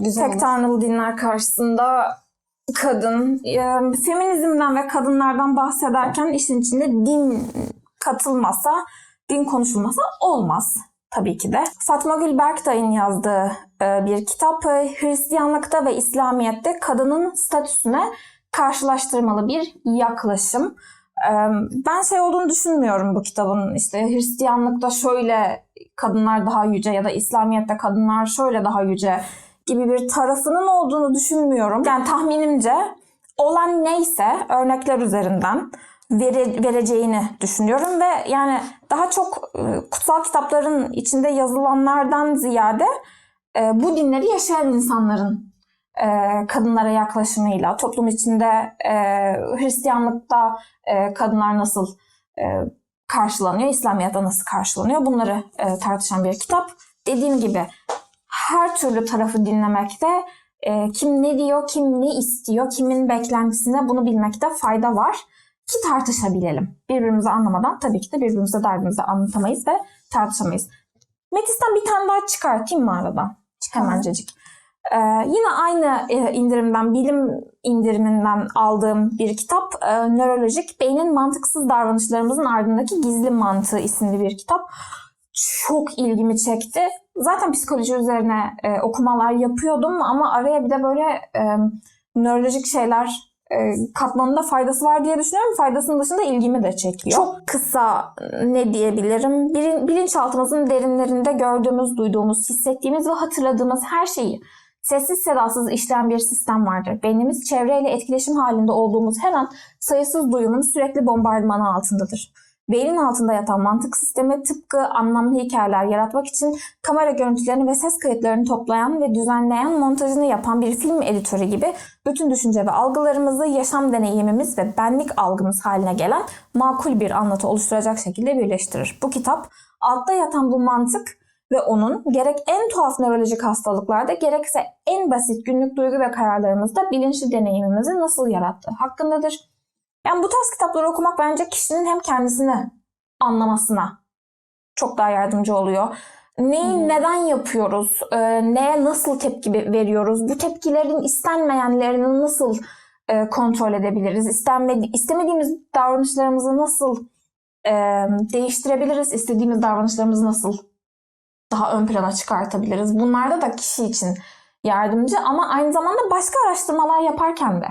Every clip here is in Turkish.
Güzel Tek tanrılı dinler karşısında kadın, e, feminizmden ve kadınlardan bahsederken işin içinde din katılmasa, din konuşulmasa olmaz tabii ki de. Fatma Gül Berktay'ın yazdığı e, bir kitap e, Hristiyanlıkta ve İslamiyet'te kadının statüsüne karşılaştırmalı bir yaklaşım. E, Ben şey olduğunu düşünmüyorum bu kitabın işte Hristiyanlıkta şöyle kadınlar daha yüce ya da İslamiyet'te kadınlar şöyle daha yüce gibi bir tarafının olduğunu düşünmüyorum. Yani tahminimce olan neyse örnekler üzerinden vere- vereceğini düşünüyorum ve yani daha çok e, kutsal kitapların içinde yazılanlardan ziyade e, bu dinleri yaşayan insanların e, kadınlara yaklaşımıyla toplum içinde Hristiyanlıkta kadınlar nasıl karşılanıyor, İslamiyet'te nasıl karşılanıyor bunları tartışan bir kitap. Dediğim gibi her türlü tarafı dinlemekte e, kim ne diyor, kim ne istiyor, kimin beklentisine bunu bilmekte fayda var ki tartışabilelim. Birbirimizi anlamadan tabii ki de birbirimize derdimizi anlatamayız ve tartışamayız. Metis'ten bir tane daha çıkartayım mı aradan? Hemencecik. Ee, yine aynı e, indirimden, bilim indiriminden aldığım bir kitap. e, Nörolojik Beynin Mantıksız Davranışlarımızın Ardındaki Gizli Mantığı isimli bir kitap. Çok ilgimi çekti. Zaten psikoloji üzerine e, okumalar yapıyordum ama araya bir de böyle e, nörolojik şeyler e, katmanında faydası var diye düşünüyorum. Faydasının dışında ilgimi de çekiyor. Çok kısa ne diyebilirim? Bilin, bilinçaltımızın derinlerinde gördüğümüz, duyduğumuz, hissettiğimiz ve hatırladığımız her şeyi sessiz sedasız işleyen bir sistem vardır. Beynimiz çevreyle etkileşim halinde olduğumuz her an sayısız duyumun sürekli bombardımanı altındadır. Beynin altında yatan mantık sistemi tıpkı anlamlı hikayeler yaratmak için kamera görüntülerini ve ses kayıtlarını toplayan ve düzenleyen montajını yapan bir film editörü gibi bütün düşünce ve algılarımızı yaşam deneyimimiz ve benlik algımız haline gelen makul bir anlatı oluşturacak şekilde birleştirir. Bu kitap altta yatan bu mantık ve onun gerek en tuhaf nörolojik hastalıklarda gerekse en basit günlük duygu ve kararlarımızda bilinçli deneyimimizi nasıl yarattığı hakkındadır. Yani bu tarz kitapları okumak bence kişinin hem kendisini anlamasına çok daha yardımcı oluyor. Neyi neden yapıyoruz? Ee, neye nasıl tepki veriyoruz? Bu tepkilerin istenmeyenlerini nasıl e, kontrol edebiliriz? İstenmedi istemediğimiz davranışlarımızı nasıl e, değiştirebiliriz? İstediğimiz davranışlarımızı nasıl daha ön plana çıkartabiliriz? Bunlarda da kişi için yardımcı ama aynı zamanda başka araştırmalar yaparken de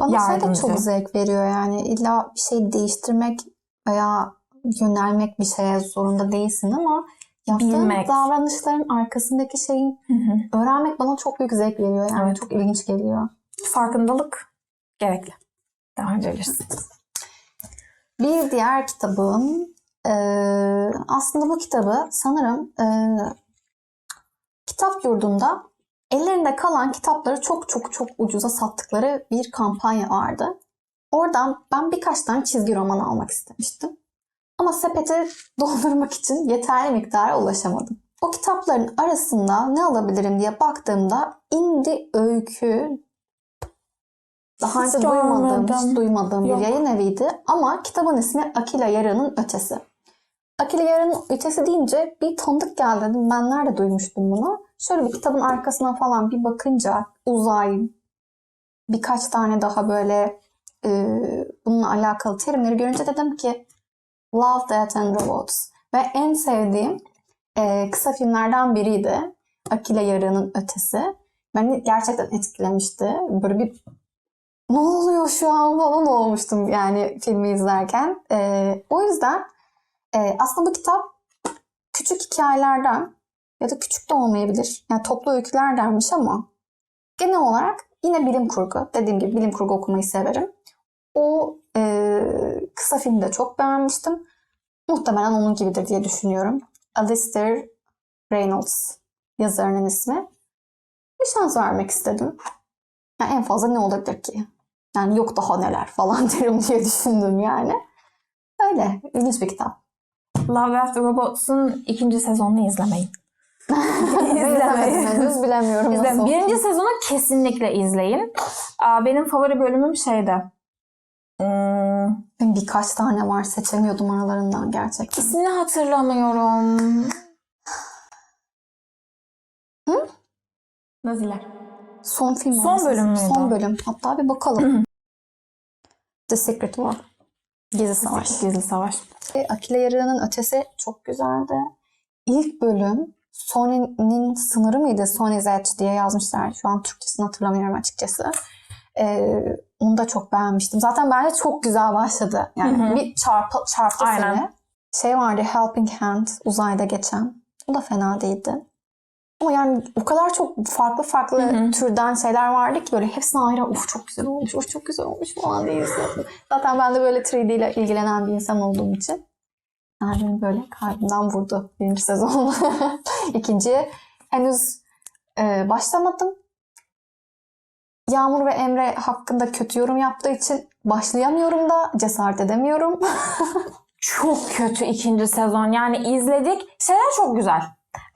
Bana şey de çok zevk veriyor yani illa bir şey değiştirmek veya yönelmek bir şeye zorunda değilsin ama yaptığın Bilmek. davranışların arkasındaki şeyin öğrenmek bana çok büyük zevk veriyor yani Evet. çok ilginç geliyor. farkındalık gerekli. Daha önce bilirsin. Bir diğer kitabım eee, aslında bu kitabı sanırım eee, kitap yurdunda ellerinde kalan kitapları çok çok çok ucuza sattıkları bir kampanya vardı. Oradan ben birkaç tane çizgi roman almak istemiştim. Ama sepete doldurmak için yeterli miktara ulaşamadım. O kitapların arasında ne alabilirim diye baktığımda indie öykü daha Hiç önce duymadığım, hiç duymadığım bir Yok. yayın eviydi. Ama kitabın ismi Akila Yarı'nın Ötesi. Akila Yarı'nın Ötesi deyince bir tanıdık geldi dedim. Ben nerede duymuştum bunu? Şöyle bir kitabın arkasına falan bir bakınca uzay, birkaç tane daha böyle e, bununla alakalı terimleri görünce dedim ki Love, Death and Robots. Ve en sevdiğim e, kısa filmlerden biriydi. Akila Yarı'nın Ötesi. Beni gerçekten etkilemişti. Böyle bir ne oluyor şu an falan olmuştum yani filmi izlerken. E, o yüzden e, aslında bu kitap küçük hikayelerden ya da küçük de olmayabilir. Yani toplu öyküler dermiş ama genel olarak yine bilim kurgu. Dediğim gibi bilim kurgu okumayı severim. O e, kısa filmi de çok beğenmiştim. Muhtemelen onun gibidir diye düşünüyorum. Alistair Reynolds yazarının ismi. Bir şans vermek istedim. Yani en fazla ne olabilir ki? Yani yok daha neler falan derim diye düşündüm yani. Öyle. ilginç bir kitap. Love, and Robots'un ikinci sezonunu izlemeyin. İzlemedim henüz bilemiyorum İzleyin. nasıl. Birinci sezonu kesinlikle izleyin. Aa, Benim favori bölümüm şeydi. Hmm, Benim birkaç tane var seçemiyordum aralarından gerçekten. ismini hatırlamıyorum. Naziler. Son film Son olması bölüm müydü Son bölüm. Hatta bir bakalım. The Secret War. Gizli Savaş. Gizli savaş. Akile Yarı'nın ötesi çok güzeldi. İlk bölüm Sony'nin sınırı mıydı? Sony's Edge diye yazmışlar. Şu an Türkçesini hatırlamıyorum açıkçası. Ee, onu da çok beğenmiştim. Zaten bence çok güzel başladı. Yani Hı hı. bir çarpı, çarptı Aynen. seni. Şey vardı Helping Hand uzayda geçen. O da fena değildi. Ama yani o kadar çok farklı farklı Hı hı. türden şeyler vardı ki böyle hepsine ayrı uf çok güzel olmuş, uf çok güzel olmuş falan diye hissettim. Zaten ben de böyle 3D ile ilgilenen bir insan olduğum için beni böyle kalbimden vurdu birinci sezon. İkinciye henüz e, başlamadım. Yağmur ve Emre hakkında kötü yorum yaptığı için başlayamıyorum da cesaret edemiyorum. Çok kötü ikinci sezon. Yani izledik. Şeyler çok güzel.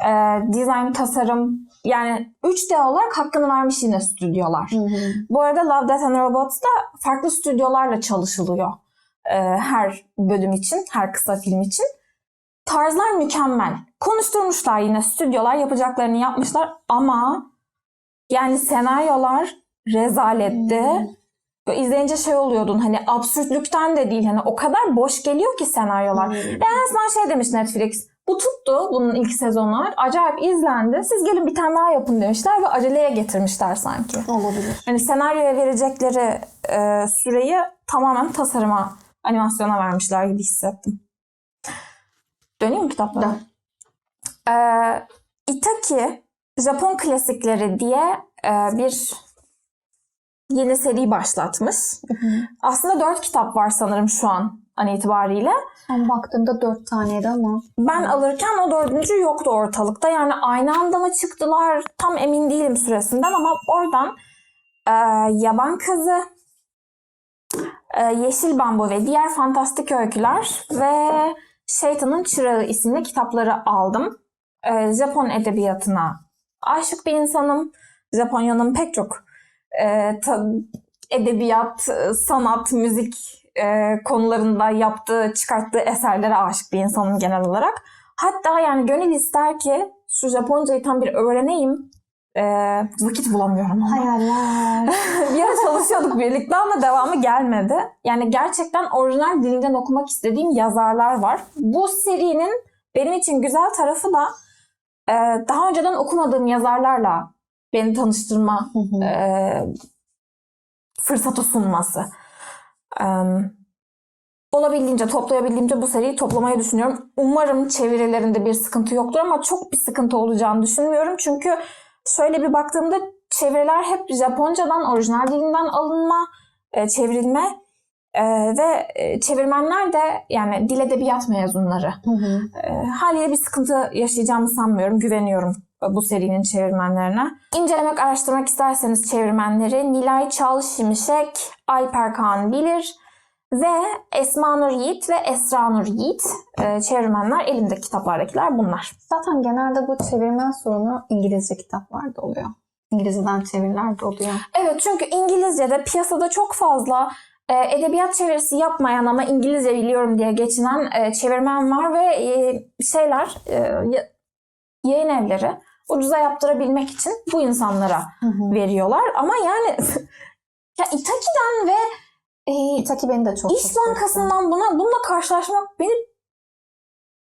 Ee, dizayn, tasarım. Yani 3D olarak hakkını vermiş yine stüdyolar. Bu arada Love, Death and Robots'ta farklı stüdyolarla çalışılıyor. Ee, her bölüm için, her kısa film için. Tarzlar mükemmel. Konuşturmuşlar yine stüdyolar yapacaklarını yapmışlar ama yani senaryolar rezaletti. Böyle izleyince şey oluyordun hani absürtlükten de değil hani o kadar boş geliyor ki senaryolar. Hmm. Resmen şey demiş Netflix. Bu tuttu bunun ilk sezonlar. Acayip izlendi. Siz gelin bir tane daha yapın demişler ve aceleye getirmişler sanki. Olabilir. Hani senaryoya verecekleri e, süreyi tamamen tasarıma, animasyona vermişler gibi hissettim. Döneyim mi kitaplara? Ee, Itaki Japon klasikleri diye e, bir yeni seri başlatmış. Aslında dört kitap var sanırım şu an an itibariyle. Son baktığımda dört taneydi ama. Ben alırken o dördüncü yoktu ortalıkta. Yani aynı anda mı çıktılar tam emin değilim süresinden ama oradan e, Yaban Kızı, e, Yeşil Bambu ve diğer fantastik öyküler ve Şeytanın Çırağı isimli kitapları aldım. E, Japon edebiyatına aşık bir insanım. Japonya'nın pek çok e, ta- edebiyat, e, sanat, müzik e, konularında yaptığı, çıkarttığı eserlere aşık bir insanım genel olarak. Hatta yani gönül ister ki şu Japoncayı tam bir öğreneyim. E, vakit bulamıyorum ama. Hayaller. bir ara çalışıyorduk birlikte ama devamı gelmedi. Yani gerçekten orijinal dilinden okumak istediğim yazarlar var. Bu serinin benim için güzel tarafı da e, daha önceden okumadığım yazarlarla beni tanıştırma e, fırsatı sunması. E, olabildiğince, toplayabildiğimce bu seriyi toplamayı düşünüyorum. Umarım çevirilerinde bir sıkıntı yoktur ama çok bir sıkıntı olacağını düşünmüyorum. Çünkü şöyle bir baktığımda çeviriler hep Japoncadan, orijinal dilinden alınma, e, çevrilme e, ve e, çevirmenler de yani dil edebiyat mezunları. E, haliyle bir sıkıntı yaşayacağımı sanmıyorum. Güveniyorum bu serinin çevirmenlerine. İncelemek, araştırmak isterseniz çevirmenleri Nilay Çal Şimşek, Alper Kaan Bilir ve Esma Nur Yiğit ve Esra Nur Yiğit e, çevirmenler. Elimdeki kitaplardakiler bunlar. Zaten genelde bu çevirmen sorunu İngilizce kitaplarda oluyor. İngilizceden çeviriler de oluyor. Evet çünkü İngilizce'de piyasada çok fazla e, edebiyat çevirisi yapmayan ama İngilizce biliyorum diye geçinen e, çevirmen var ve e, şeyler e, ya- yayın evleri ucuza yaptırabilmek için bu insanlara veriyorlar. Ama yani ya Itaki'den ve e, İtaki beni de çok İş şaşırttı. Bankası'ndan buna bununla karşılaşmak beni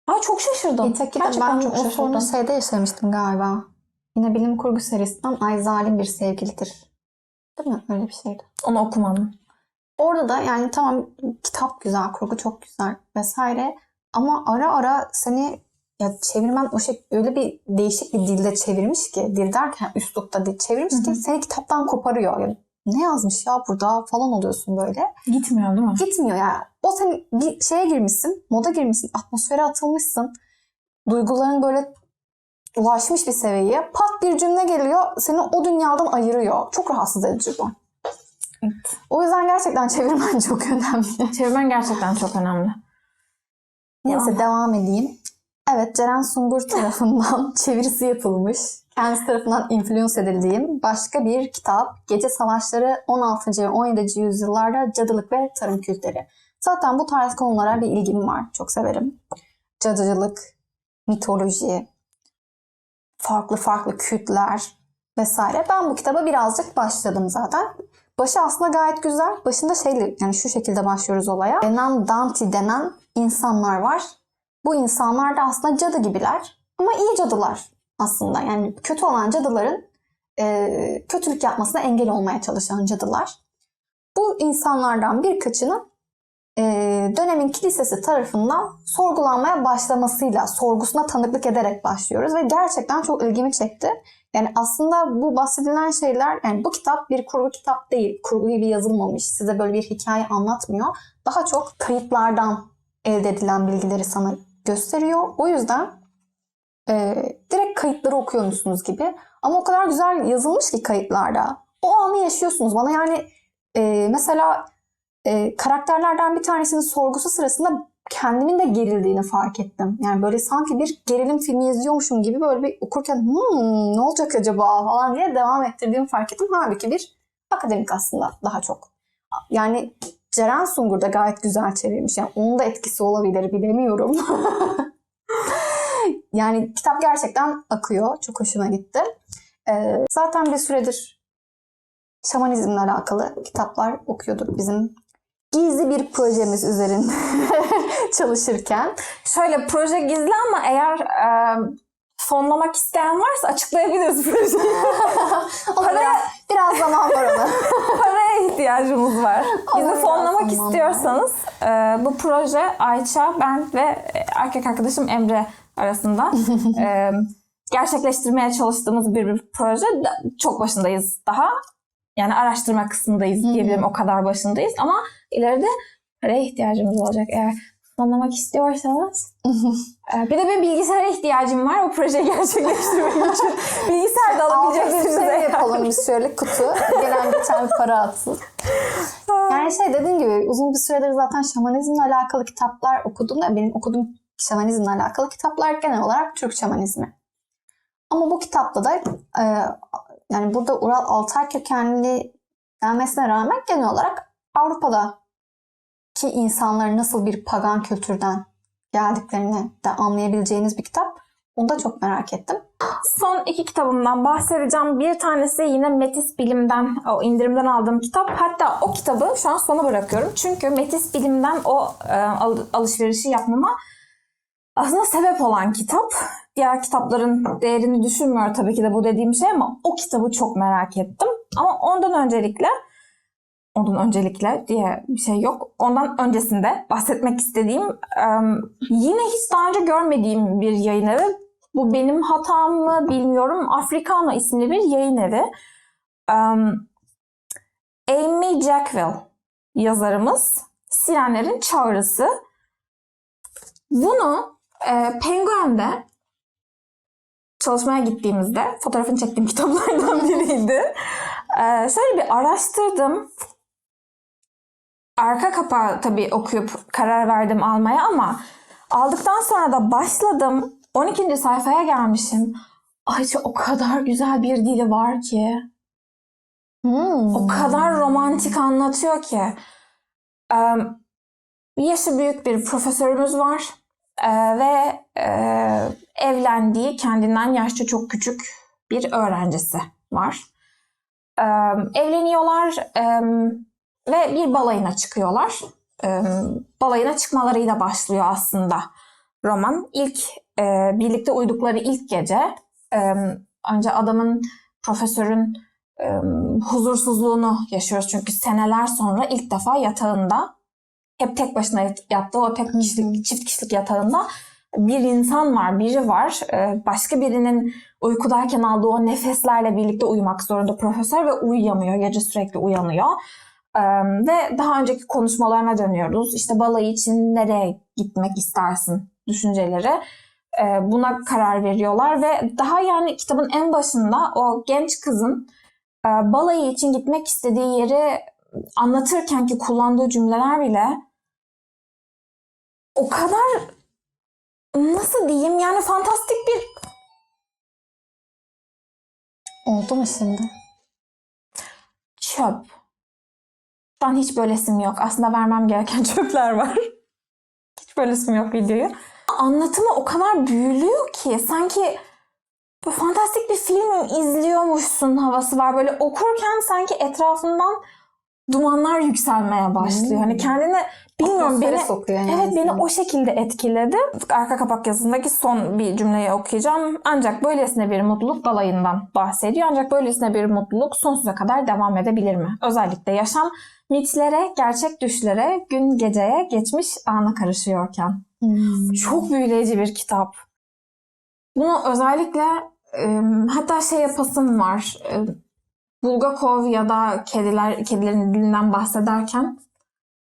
Ay çok şaşırdım. İtaki'de Gerçekten ben çok o sorunu şaşırdım. şeyde yaşamıştım galiba. Yine bilim kurgu serisinden Ay Zalim Bir Sevgilidir. Değil mi? Öyle bir şeydi. Onu okumadım. Orada da yani tamam kitap güzel, kurgu çok güzel vesaire ama ara ara seni ya çevirmen o şey öyle bir değişik bir dilde çevirmiş ki dil derken üslupta dil çevirmiş ki seni kitaptan koparıyor. Ya, ne yazmış ya burada falan oluyorsun böyle. Gitmiyor değil mi? Gitmiyor yani. O sen bir şeye girmişsin, moda girmişsin, atmosfere atılmışsın. Duyguların böyle ulaşmış bir seviyeye. Pat bir cümle geliyor, seni o dünyadan ayırıyor. Çok rahatsız edici bu. Evet. O yüzden gerçekten çevirmen çok önemli. Çevirmen gerçekten çok önemli. Neyse devam edeyim. Evet Ceren Sungur tarafından çevirisi yapılmış. Kendisi tarafından influence edildiğim başka bir kitap. Gece Savaşları 16. ve 17. yüzyıllarda cadılık ve tarım kültleri. Zaten bu tarz konulara bir ilgim var. Çok severim. Cadıcılık, mitoloji, farklı farklı kültler, vesaire. Ben bu kitaba birazcık başladım zaten. Başı aslında gayet güzel. Başında şeyle yani şu şekilde başlıyoruz olaya. Renan Danti denen insanlar var. Bu insanlar da aslında cadı gibiler. Ama iyi cadılar aslında. Yani kötü olan cadıların e, kötülük yapmasına engel olmaya çalışan cadılar. Bu insanlardan birkaçının e, dönemin kilisesi tarafından sorgulanmaya başlamasıyla, sorgusuna tanıklık ederek başlıyoruz ve gerçekten çok ilgimi çekti. Yani aslında bu bahsedilen şeyler, yani bu kitap bir kurgu kitap değil, kurgu gibi yazılmamış, size böyle bir hikaye anlatmıyor. Daha çok kayıtlardan elde edilen bilgileri sana gösteriyor. O yüzden e, direkt kayıtları okuyormuşsunuz gibi. Ama o kadar güzel yazılmış ki kayıtlarda. O anı yaşıyorsunuz. Bana yani e, mesela e, karakterlerden bir tanesinin sorgusu sırasında kendimin de gerildiğini fark ettim. Yani böyle sanki bir gerilim filmi izliyormuşum gibi böyle bir okurken hmm, ne olacak acaba falan diye devam ettirdiğimi fark ettim. Halbuki bir akademik aslında daha çok. Yani Ceren Sungur da gayet güzel çevirmiş. Yani onun da etkisi olabilir bilemiyorum. yani kitap gerçekten akıyor. Çok hoşuma gitti. Ee, zaten bir süredir şamanizmle alakalı kitaplar okuyorduk bizim gizli bir projemiz üzerinde çalışırken. Şöyle proje gizli ama eğer e, fonlamak isteyen varsa açıklayabiliriz projeyi. Para- biraz, biraz zaman var ona. Paraya ihtiyacımız var. Bizi fonlamak istiyorsanız e, bu proje Ayça, ben ve erkek arkadaşım Emre arasında e, gerçekleştirmeye çalıştığımız bir, bir proje. Çok başındayız daha. Yani araştırma kısmındayız diyebilirim. O kadar başındayız. Ama ileride paraya ihtiyacımız olacak. Eğer fonlamak istiyorsanız. e, bir de benim bilgisayara ihtiyacım var o projeyi gerçekleştirmek için. Bilgisayar da Altı alabileceksiniz. bir eğer. yapalım biz şöyle kutu. Gelen geçen bir para atsın. Yani şey dediğim gibi uzun bir süredir zaten şamanizmle alakalı kitaplar okudum da benim okuduğum şamanizmle alakalı kitaplar genel olarak Türk şamanizmi. Ama bu kitapta da e, yani burada Ural Altay kökenli denmesine rağmen genel olarak Avrupa'da ki insanların nasıl bir pagan kültürden geldiklerini de anlayabileceğiniz bir kitap. Onu da çok merak ettim. Son iki kitabımdan bahsedeceğim. Bir tanesi yine Metis Bilim'den, o indirimden aldığım kitap. Hatta o kitabı şu an sona bırakıyorum. Çünkü Metis Bilim'den o e, al- alışverişi yapmama aslında sebep olan kitap. Diğer kitapların değerini düşünmüyor tabii ki de bu dediğim şey ama o kitabı çok merak ettim. Ama ondan öncelikle ondan öncelikle diye bir şey yok. Ondan öncesinde bahsetmek istediğim yine hiç daha önce görmediğim bir yayın evi. Bu benim hatam mı bilmiyorum. Africana isimli bir yayın evi. Amy Jackville yazarımız. Sirenlerin Çağrısı. Bunu e, Penguin'de çalışmaya gittiğimizde fotoğrafını çektiğim kitaplardan biriydi. E, şöyle bir araştırdım. Arka kapağı tabii okuyup karar verdim almaya ama aldıktan sonra da başladım. 12. sayfaya gelmişim. Ayça o kadar güzel bir dili var ki. Hmm. O kadar romantik anlatıyor ki. Ee, yaşı büyük bir profesörümüz var. Ee, ve e, evlendiği kendinden yaşça çok küçük bir öğrencisi var. Ee, evleniyorlar e, ve bir balayına çıkıyorlar. Ee, balayına çıkmalarıyla başlıyor aslında roman. İlk e, birlikte uyudukları ilk gece e, önce adamın profesörün e, huzursuzluğunu yaşıyoruz çünkü seneler sonra ilk defa yatağında hep tek başına yat- yattığı o tek kişilik çift kişilik yatağında bir insan var, biri var. E, başka birinin uykudayken aldığı o nefeslerle birlikte uyumak zorunda profesör ve uyuyamıyor. Gece sürekli uyanıyor. Ve daha önceki konuşmalarına dönüyoruz. İşte balayı için nereye gitmek istersin düşünceleri. E, buna karar veriyorlar ve daha yani kitabın en başında o genç kızın e, balayı için gitmek istediği yeri anlatırken ki kullandığı cümleler bile o kadar nasıl diyeyim yani fantastik bir Oldu mu şimdi? çöp. Şu an hiç böylesim yok. Aslında vermem gereken çöpler var. hiç böylesim yok videoyu. Anlatımı o kadar büyülüyor ki sanki fantastik bir film izliyormuşsun havası var. Böyle okurken sanki etrafından dumanlar yükselmeye başlıyor. Hmm. Hani kendini bilmiyorum Atmosfere beni sokuyor yani Evet beni o şekilde etkiledi. Arka kapak yazısındaki son bir cümleyi okuyacağım. Ancak böylesine bir mutluluk balayından bahsediyor. Ancak böylesine bir mutluluk sonsuza kadar devam edebilir mi? Özellikle yaşam mitlere, gerçek düşlere, gün geceye, geçmiş ana karışıyorken. Hmm. Çok büyüleyici bir kitap. Bunu özellikle e, hatta şey yapasım var. E, Bulgakov ya da kediler kedilerin dilinden bahsederken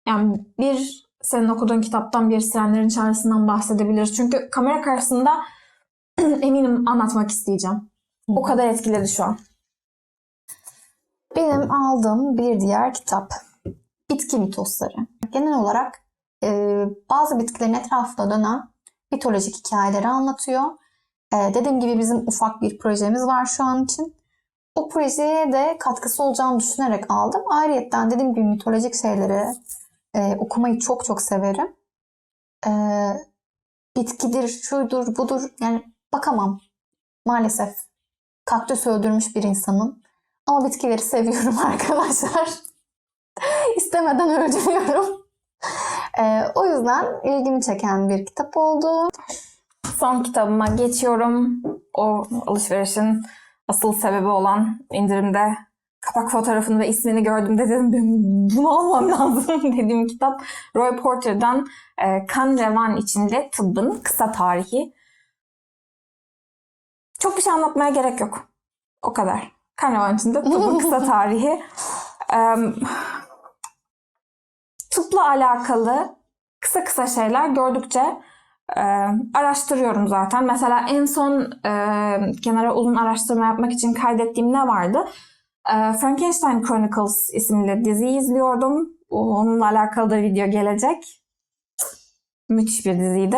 yani bir senin okuduğun kitaptan bir sirenlerin çağrısından bahsedebiliriz. Çünkü kamera karşısında eminim anlatmak isteyeceğim. O kadar etkiledi şu an. Benim aldığım bir diğer kitap. Bitki mitosları. Genel olarak e, bazı bitkilerin etrafında dönen mitolojik hikayeleri anlatıyor. E, dediğim gibi bizim ufak bir projemiz var şu an için. O projeye de katkısı olacağını düşünerek aldım. Ayrıca dediğim gibi mitolojik şeyleri e, okumayı çok çok severim. E, bitkidir, şudur, budur. Yani bakamam maalesef. Kaktüs öldürmüş bir insanım. Ama bitkileri seviyorum arkadaşlar. İstemeden öldürüyorum. Ee, o yüzden ilgimi çeken bir kitap oldu. Son kitabıma geçiyorum. O alışverişin asıl sebebi olan indirimde kapak fotoğrafını ve ismini gördüğümde dedim "Ben bunu almam lazım dediğim kitap Roy Porter'dan e, Kan Revan içinde tıbbın kısa tarihi. Çok bir şey anlatmaya gerek yok. O kadar. Kan Revan içinde tıbbın kısa tarihi. Em, tıpla alakalı kısa kısa şeyler gördükçe e, araştırıyorum zaten. Mesela en son e, kenara uzun araştırma yapmak için kaydettiğim ne vardı? E, Frankenstein Chronicles isimli diziyi izliyordum. Onunla alakalı da video gelecek. Müthiş bir diziydi.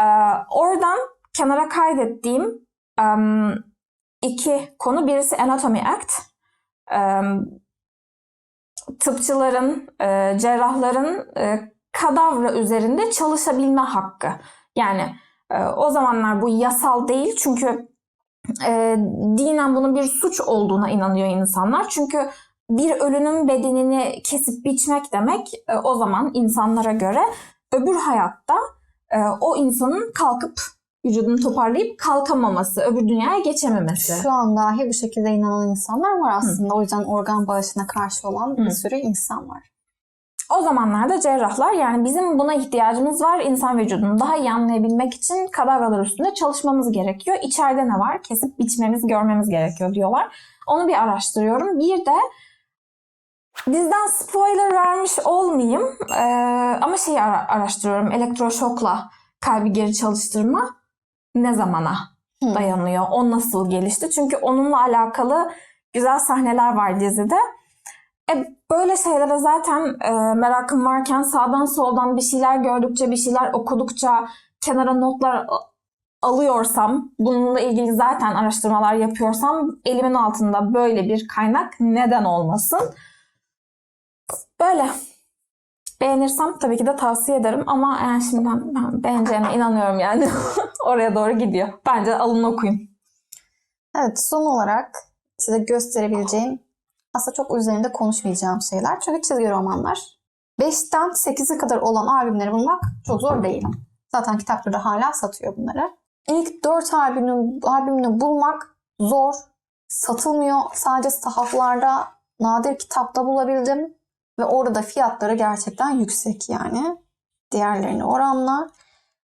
E, oradan kenara kaydettiğim em, iki konu. Birisi Anatomy Act. Em, tıpçıların, e, cerrahların e, kadavra üzerinde çalışabilme hakkı. Yani e, o zamanlar bu yasal değil çünkü e, dinen bunun bir suç olduğuna inanıyor insanlar. Çünkü bir ölünün bedenini kesip biçmek demek e, o zaman insanlara göre öbür hayatta e, o insanın kalkıp vücudunu toparlayıp kalkamaması, öbür dünyaya geçememesi. Şu an dahi bu şekilde inanan insanlar var aslında. O yüzden organ bağışına karşı olan bir Hı. sürü insan var. O zamanlarda cerrahlar yani bizim buna ihtiyacımız var. İnsan vücudunu daha iyi anlayabilmek için kadavralar üstünde çalışmamız gerekiyor. İçeride ne var? Kesip biçmemiz, görmemiz gerekiyor diyorlar. Onu bir araştırıyorum. Bir de dizden spoiler vermiş olmayayım. Ee, ama şeyi ara- araştırıyorum. Elektroşokla kalbi geri çalıştırma ne zamana dayanıyor? O nasıl gelişti? Çünkü onunla alakalı güzel sahneler var dizide. E, böyle şeylere zaten e, merakım varken sağdan soldan bir şeyler gördükçe, bir şeyler okudukça, kenara notlar alıyorsam, bununla ilgili zaten araştırmalar yapıyorsam elimin altında böyle bir kaynak neden olmasın? Böyle. Beğenirsem tabii ki de tavsiye ederim ama yani şimdi ben, ben beğeneceğime inanıyorum yani. Oraya doğru gidiyor. Bence alın okuyun. Evet son olarak size gösterebileceğim aslında çok üzerinde konuşmayacağım şeyler. Çünkü çizgi romanlar 5'ten 8'e kadar olan albümleri bulmak çok zor değil. Zaten kitapları hala satıyor bunları. İlk 4 albümünü, albümünü bulmak zor. Satılmıyor. Sadece sahaflarda nadir kitapta bulabildim. Ve orada fiyatları gerçekten yüksek yani. Diğerlerine oranla.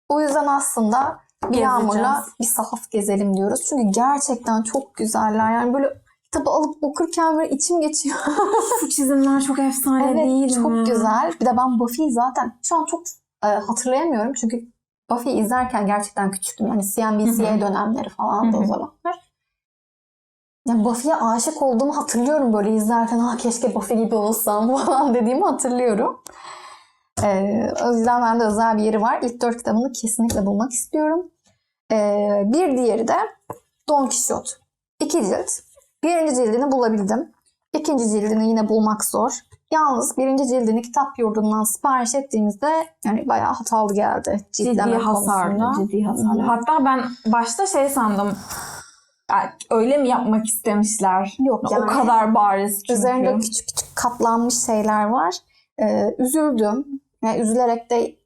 O yüzden aslında bir Gezeceğiz. yağmurla bir sahaf gezelim diyoruz. Çünkü gerçekten çok güzeller. Yani böyle kitabı alıp okurken böyle içim geçiyor. Bu çizimler çok efsane evet değil çok mi? güzel. Bir de ben Buffy'yi zaten şu an çok e, hatırlayamıyorum. Çünkü Buffy'yi izlerken gerçekten küçüktüm. Yani CNBC'ye dönemleri falan da o zamanlar. Yani Buffy'ye aşık olduğumu hatırlıyorum böyle izlerken. Ah keşke Buffy gibi olsam falan dediğimi hatırlıyorum. Ee, o yüzden bende özel bir yeri var. İlk dört kitabını kesinlikle bulmak istiyorum. Ee, bir diğeri de Don Quixote. İki cilt. Birinci cildini bulabildim. İkinci cildini yine bulmak zor. Yalnız birinci cildini kitap yurdundan sipariş ettiğimizde yani bayağı hatalı geldi Ciddi hasarlı. Ciddi hasarlı. Hatta ben başta şey sandım. Yani öyle mi yapmak istemişler? Yok yani. O kadar bariz çünkü. Üzerinde küçük küçük katlanmış şeyler var. Ee, üzüldüm. Yani üzülerek de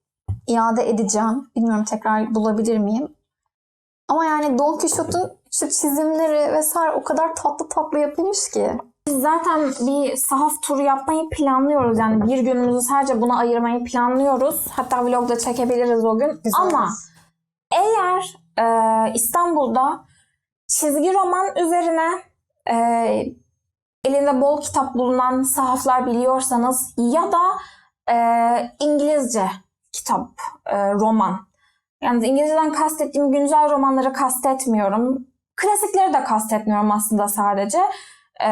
iade edeceğim. Bilmiyorum tekrar bulabilir miyim. Ama yani Don Quixote'un şu çizimleri vesaire o kadar tatlı tatlı yapılmış ki. Biz zaten bir sahaf turu yapmayı planlıyoruz. Yani bir günümüzü sadece buna ayırmayı planlıyoruz. Hatta vlogda çekebiliriz o gün. Ama eğer e, İstanbul'da çizgi roman üzerine e, elinde bol kitap bulunan sahaflar biliyorsanız ya da e, İngilizce kitap, e, roman. Yani İngilizceden kastettiğim güncel romanları kastetmiyorum. Klasikleri de kastetmiyorum aslında sadece. E,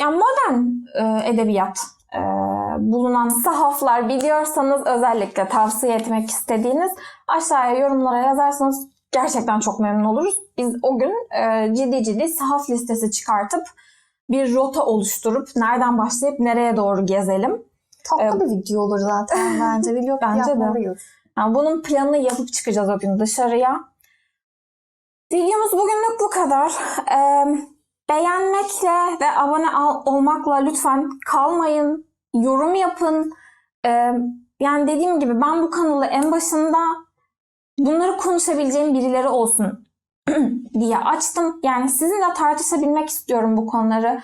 yani modern e, edebiyat e, bulunan sahaflar biliyorsanız özellikle tavsiye etmek istediğiniz aşağıya yorumlara yazarsanız gerçekten çok memnun oluruz. Biz o gün e, ciddi ciddi sahaf listesi çıkartıp bir rota oluşturup nereden başlayıp nereye doğru gezelim. Tatlı Ee, bir video olur zaten bence. Vlog Bence de. Yani bunun planını yapıp çıkacağız o gün dışarıya. Videomuz bugünlük bu kadar. Ee, beğenmekle ve abone olmakla lütfen kalmayın. Yorum yapın. Ee, yani dediğim gibi ben bu kanalı en başında bunları konuşabileceğim birileri olsun diye açtım. Yani sizinle tartışabilmek istiyorum bu konuları.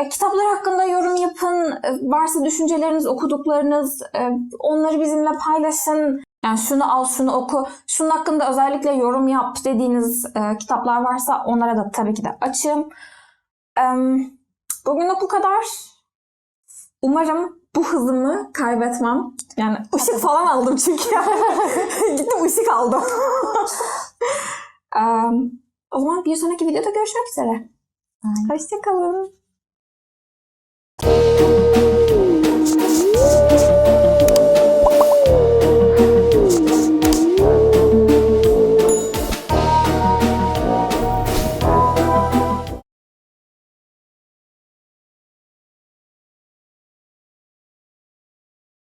E, kitaplar hakkında yorum yapın. E, varsa düşünceleriniz, okuduklarınız e, onları bizimle paylaşın. Yani şunu al, şunu oku. Şunun hakkında özellikle yorum yap dediğiniz e, kitaplar varsa onlara da tabii ki de açığım. E, bugünlük bu kadar. Umarım bu hızımı kaybetmem. Yani ışık falan aldım çünkü. Gittim ışık aldım. E, o zaman bir sonraki videoda görüşmek üzere. Hoşçakalın.